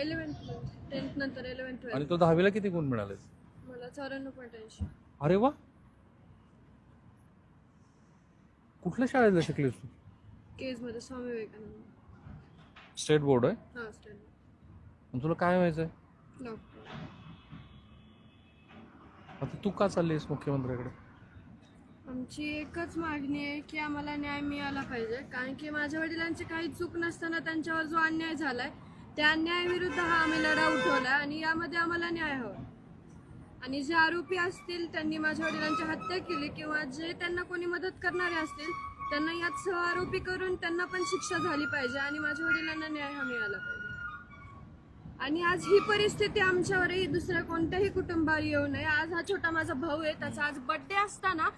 Eleventh tenth नंतर eleventh आणि twelfth तो दहावीला किती गुण मिळाले मला चौऱ्याण्णव पॉईंट ऐंशी. अरे वा! कुठल्या शाळेला शिकलीस तू? स्वामी विवेकानंद. स्टेट बोर्ड आहे? हां स्टडी आणि तुला काय व्हायचंय? डॉक्टर. आता तू का चाललीस मुख्यमंत्र्याकडे? आमची एकच मागणी आहे की आम्हाला न्याय मिळाला पाहिजे. कारण की माझ्या वडिलांची काही चूक नसताना त्यांच्यावर जो अन्याय झालाय त्या अन्यायाविरुद्ध हा आम्ही लढा उठवला आणि यामध्ये आम्हाला न्याय हवा. आणि जे आरोपी असतील त्यांनी माझ्या वडिलांची हत्या केली किंवा जे त्यांना कोणी मदत करणारे असतील त्यांना यात सह आरोपी करून त्यांना पण शिक्षा झाली पाहिजे आणि माझ्या वडिलांना न्याय हा मिळाला पाहिजे. आणि आज ही परिस्थिती आमच्यावरही दुसऱ्या कोणत्याही कुटुंबावर येऊ नये. आज हा छोटा माझा भाऊ आहे त्याचा आज बड्डे असताना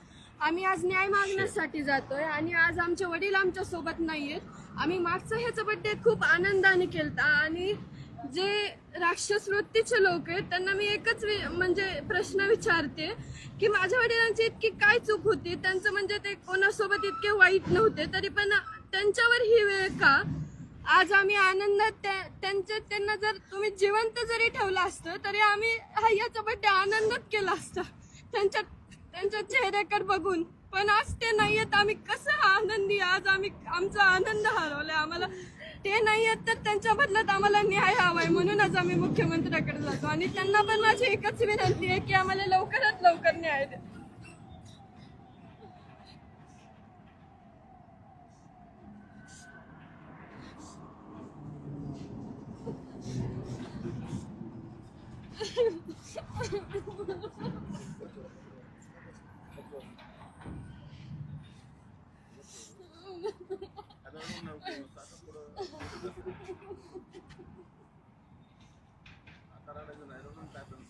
आम्ही आज न्याय मागण्यासाठी जातोय आणि आज आमचे वडील आमच्यासोबत नाहीयेत. आम्ही मागचा ह्याचा बर्थडे खूप आनंदाने केलता आणि जे राक्षस वृत्तीचे लोक आहेत त्यांना मी एकच म्हणजे प्रश्न विचारते की माझ्या वडिलांची इतकी काय चूक होती? त्यांचं म्हणजे ते कोणासोबत इतके वाईट नव्हते? तरी पण त्यांच्यावर ही वेळ का? आज आम्ही आनंदात त्या- त्यांच्या त्यांना जर तुम्ही जिवंत जरी ठेवलं असतं तरी आम्ही हा याचा बड्डे आनंदात केला असता. त्यांच्या त्यांच्या चेहऱ्याकडे बघून पण आज ते नाही आहेत आम्ही कसं हा आनंदी आज आम्ही आमचा आनंद हरवलाय. आम्हाला ते नाही आहेत तर त्यांच्या बदल्यात आम्हाला न्याय हवाय. म्हणूनच आम्ही मुख्यमंत्र्याकडे जातो. आणि त्यांना पण माझी एकच विनंती आहे की आम्हाला लवकरात लवकर न्याय द्या. आता